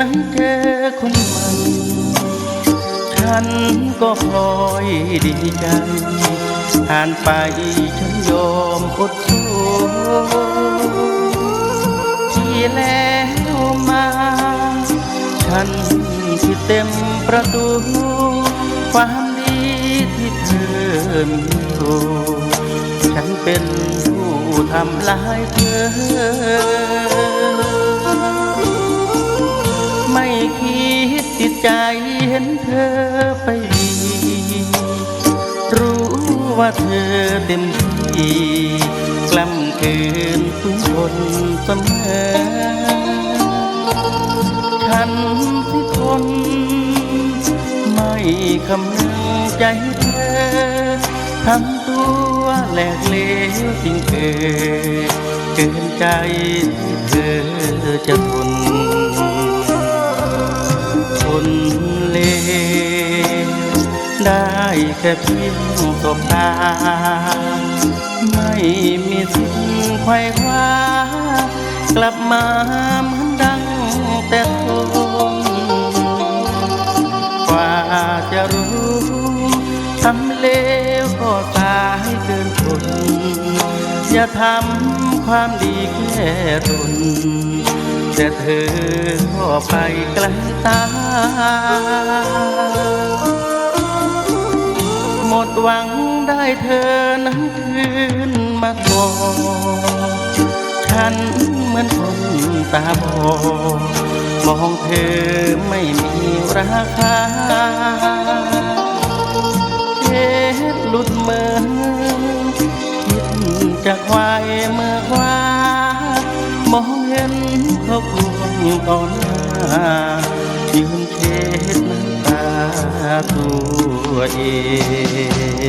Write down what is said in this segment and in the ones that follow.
นั้นเธอคนใหม่ฉันก็คอยดีใจ ผ่านไปฉันยอมอดทนที่แล้วมา ฉันที่เต็มประตู ความดีที่เธอมีฉันเป็นผู้ทำลายเธอ ดติดใจเห็นเธอไปดีรู้ว่าเธอเต็มที่กล้ำเกินทุกคนเสมอฉันที่คน ไม่คำนึงใจเธอทำตัวแหลกเลวจริงเกินเกินใจที่เธอจะทน แค่เพียงสบตา ไม่มีสิ่งไขว้คว้ากลับมาเหมือนดังแต่ต้นกว่าจะรู้ทำเลวก็ตายเกินทนอย่าทำความดีแค่ตนแต่เธอก็ไปไกลตา หวังได้เธอนั้นคืนมาก่อนฉันเหมือนคนตาบอดมองเธอไม่มีราคาเฮ็ดหลุดเมือคิดจะควายเมื่อคว้ามองเห็นเขาพวงต่อหน้ายืนเช็ดน้ำ ตาตัวเอ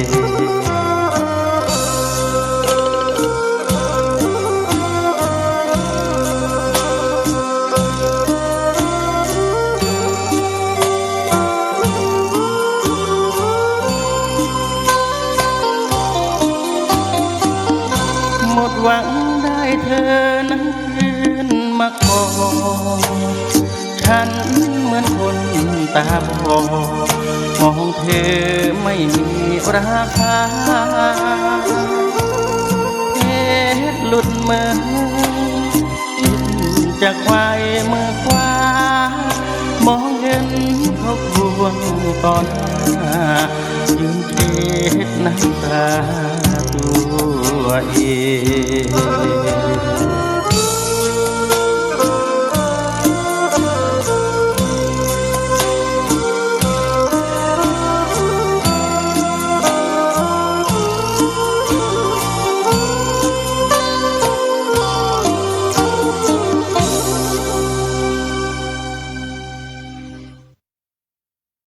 งหมดหวังได้เธอนั้นคืนมาก่อน ฉันเหมือนคนตาบอดมองเธอไม่มีราคาเฮ็ดหลุดเมือคิดจะควายเมื่อคว้ามองเห็นเขาควงตอนน้ายืนเช็ดน้ำตาตัวเอง